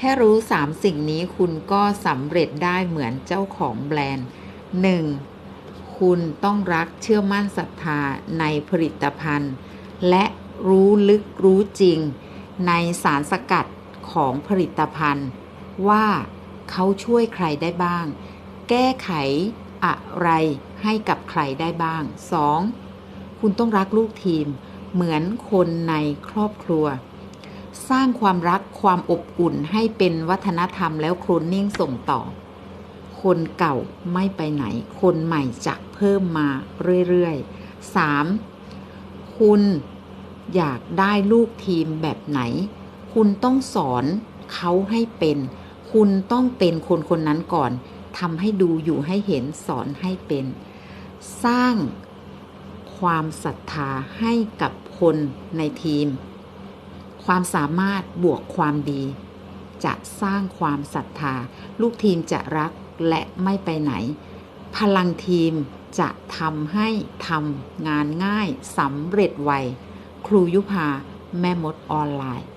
แค่รู้ 3 สิ่งนี้คุณก็สำเร็จได้เหมือนเจ้าของแบรนด์ 1. คุณต้องรักเชื่อมั่นศรัทธาในผลิตภัณฑ์ และรู้ลึกรู้จริง ในสารสกัดของผลิตภัณฑ์ ว่าเขาช่วยใครได้บ้าง แก้ไขอะไรให้กับใครได้บ้าง 2. คุณต้องรักลูกทีม เหมือนคนในครอบครัว สร้างความรักความอบอุ่นให้เป็นวัฒนธรรมแล้วโคลนนิ่งส่งต่อ คนเก่าไม่ไปไหน คนใหม่จะเพิ่มมาเรื่อยๆ 3. คุณอยากได้ลูกทีมแบบไหน คุณต้องสอนเขาให้เป็น คุณต้องเป็นคนคนนั้นก่อนทำให้ดูอยู่ให้เห็นสอนให้เป็น สร้างความศรัทธาให้กับคนในทีม ความสามารถบวกความดี จะสร้างความศรัทธา ลูกทีมจะรักและไม่ไปไหน พลังทีมจะทำให้ทำงานง่ายสำเร็จไว ครูยุพาแม่มดออนไลน์